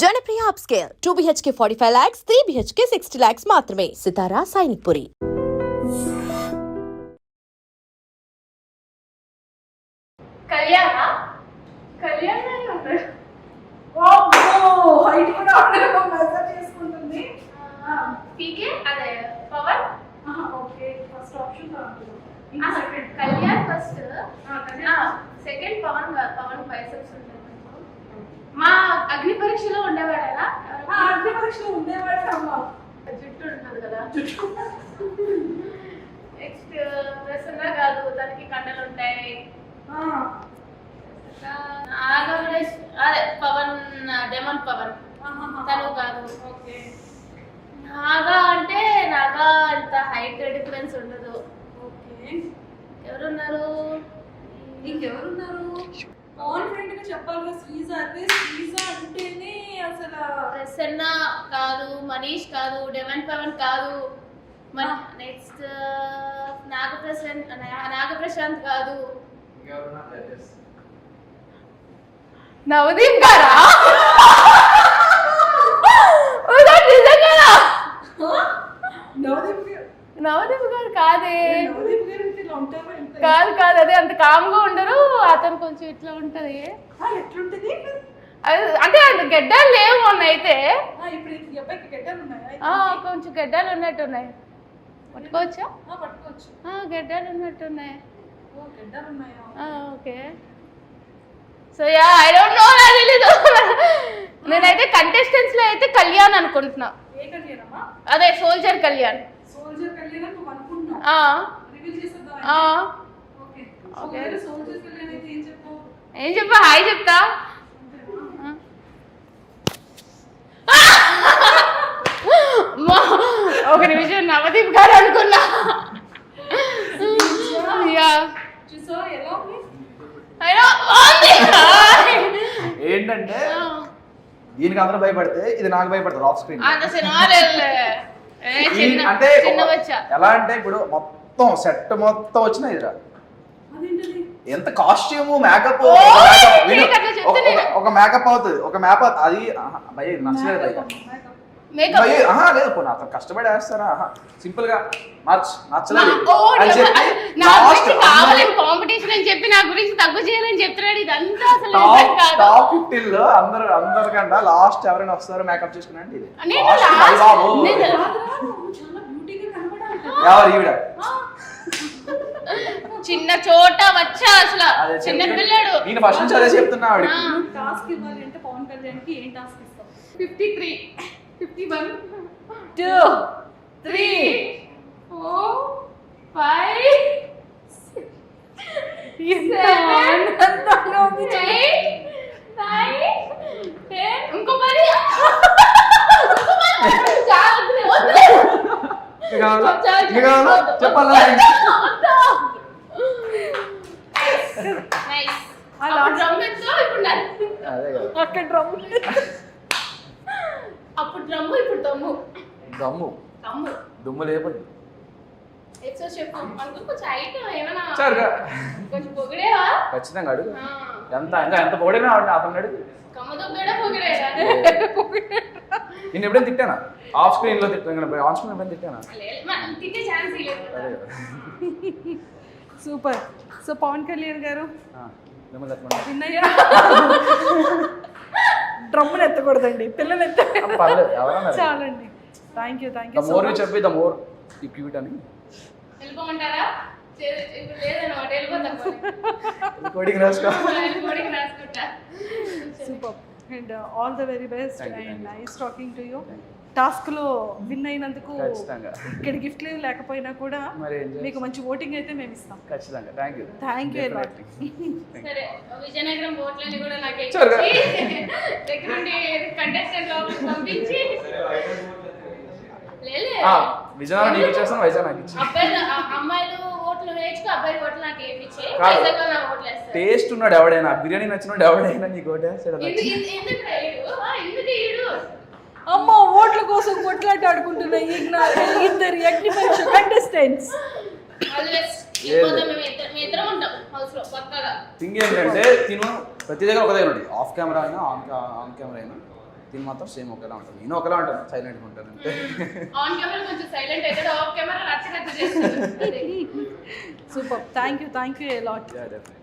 Janapriya upscale two BHK forty five lakhs three BHK sixty lakhs మాత్రమే. Sitara Sainikpuri Kalyan first second Pawan Pawan biceps కొంచెం. మా అగ్ని పరీక్షలో ఉండేవాడేనా అగ్ని పరీక్షలో ఉండేవాడే అమ్మ. జుట్టు ఉంటుంది కదా. నెక్స్ట్ ప్రసన్న కాదు తనకి కండలు ఉంటాయి. అదే పవన్ డెమన్ పవన్. తను కాదు. ఓకే. నాగా అంటే నాగా అంత హైట్ డిఫరెన్స్ ఉండదు ఓకే ఎవరున్నారు ఇంకెవరున్నారు కాన్ఫిడెంట్గా చెప్పాలి శ్రీజ అదే శ్రీజ అంటేనే అసలు ప్రసన్న కాదు మనీష్ కాదు డెవన్ పవన్ కాదు. నెక్స్ట్ నాగప్రశాంత్ నాగప్రశాంత్ కాదు. నవదీప్ గారా? నవదీప్ గారు? నవదీప్ గారు కాదే. కాదు కాదు అదే అంత కామ్గా ఉండరు అతను కొంచెం ఇట్లా ఉంటది. అంటే గడ్డాలు లేవు మొన్న అయితే. కొంచెం గడ్డాలు ఉన్నట్టున్నాయి. పట్టుకోవచ్చా? పట్టుకోవచ్చు. గడ్డాలు ఉన్నట్టున్నాయి. Okay. So yeah I don't know నాకు తెలీదు. నేనైతే కంటెస్టెంట్స్లో అయితే కళ్యాణ్ అనుకుంటున్నా. అదే సోల్జర్ కళ్యాణ్. ఏం చెప్పా? హాయ్ చెప్తా. ఒక నిమిషం నవదీప్ గారు అనుకున్నా. ఏంటంటే దీనికి అందరూ భయపడితే ఇది నాకు భయపడతారు ఆఫ్ స్క్రీన్ అంటే చిన్న ఒక- వచ్చా ఎలా అంటే ఇప్పుడు మొత్తం సెట్ మొత్తం వచ్చిన ఇదిరా. అదేంటది? ఎంత కాస్ట్యూమ్ మేకప్ ఒక మేకప్ అవుతుంది. ఒక మేకప్ అది భయ నచ్చలేదు లేదు పోనీ అతను కష్టపడి వేస్తారా? ఆహా సింపుల్గా మార్చ్ నచ్చలేదు అని చెప్పి నా గురించి తక్కువ చేయాలని చెప్తున్నాడు. ఇదంతా అసలు కాదు. టాప్ ఫిఫ్టీన్లో అందరు అందరికంటే లాస్ట్ ఎవరైనా వస్తారు మేకప్ చేసుకుని అంటే ఇది. నేను Last last- భయ్ బాబు. నేను- చాలా బ్యూటీగా కనబడాలి. ఎవరు ఈవిడ? చిన్న చోట వచ్చా అసలు. అదే చిన్న. పిల్లడు. నేను ఫస్ట్ నుంచి అదే చెప్తున్నా ఆవిడకి. ఆ. టాస్క్ ఇవ్వాలి అంటే పవన్ కళ్యాణ్కి ఏం టాస్క్ ఇస్తావు? Fifty three fifty one two three four five ఆనందంగా ఉంది చూడు. ఎయిట్ నైన్ టెన్ ఇంకో పది ఇంకో పది. చాలు, వద్దు. ఇంకా కావాలా? చాలు, ఇంకా కావాలా? వద్దు. చెప్పాలా అక్కడ డ్రమ్ అప్పుడు డ్రమ్ము ఇప్పుడు దమ్ము దమ్ము దమ్ము దుమ్ము లేపదు ఖచ్చితంగా అడుగు. ఎంత ఇంకా ఎంత అతను అడుగు నేను ఎప్పుడైనా తిట్టానా? ఆఫ్ స్క్రీన్లో తిట్టాను ఆన్ స్క్రీన్ ఎప్పుడైనా తిట్టానా? లేదు, మనం తిట్టే ఛాన్స్ లేదు అదే. కదా సూపర్. సో పవన్ కళ్యాణ్ గారు? డ్రమ్ములు ఎత్తకూడదండి పిల్లలు ఎత్త చాలండి. Thank you thank you more చెప్పి ద మోర్ ఈ క్యూట్ అని. వెళ్ళిపోమంటారా? ఇప్పుడు లేదన్నమాట వెళ్ళిపోతాం కోడింగ్ రాసుకో. కోడికి రాసుకుంటా. Super and all the very best and. Nice talking to you టాస్క్లో విన్ అయినందుకు ఇక్కడ గిఫ్ట్ లేవు లేకపోయినా కూడా? మీకు మంచి ఓటింగ్ అయితే మేము ఇస్తాం. ఖచ్చితంగా. Thank you a lot. సరే విజయనగరం బోట్లని కూడా నాకు సరే. ఎక్కించి, దగ్గర నుండి కంటెస్టెంట్ పంపించి. లేలే విజయనగరం నీకు ఇచ్చేస్తాను వైజాగ్ నాకు ఇచ్చి టేస్ట్ ఉన్నాడు ఎవడైనా బిర్యానీ నచ్చినోడు ఎవడైనా నీకు ఓటేస్తాడు? అమ్మ ఓట్ల కోసం కొట్లాట ఆడుకుంటున్న ఇద్దరు అగ్ని పరీక్ష కంటెస్టెంట్స్ థింగ్ ఏంటంటే తిను ప్రతి దగ్గర ఒక దగ్గర ఉంటుంది ఆఫ్ కెమెరా అయినా ఆన్ ఆన్ కెమెరా అయినా. దీని మాత్రం సేమ్ ఒకేలా ఉంటుంది నేను ఒకేలా ఉంటాను సైలెంట్గా ఉంటాను అంతే ఆన్ కెమెరా కొంచెం సైలెంట్ అవుతాడు ఆఫ్ కెమెరా రచ్చ రచ్చ చేస్తాడు super thank you thank you lot Yeah, definitely.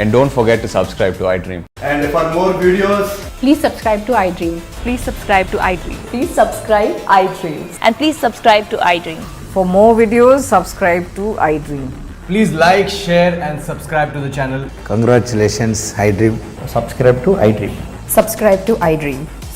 And don't forget to subscribe to iDream. And for more videos, Please subscribe to iDream. Please subscribe to iDream. Please subscribe iDreams. And please subscribe to iDream. For more videos, subscribe to iDream. please like, share, and subscribe to the channel. Congratulations, iDream. Subscribe to iDream. Subscribe to iDream.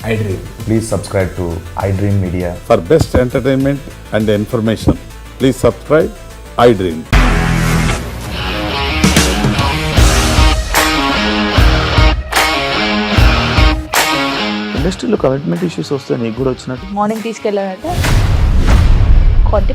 subscribe to iDream. Please subscribe to iDream Media. For best entertainment and information please subscribe iDream ఇండస్ట్రీలో commitment issues వస్తే నీకు కూడా వచ్చినట్టు morning కొట్టి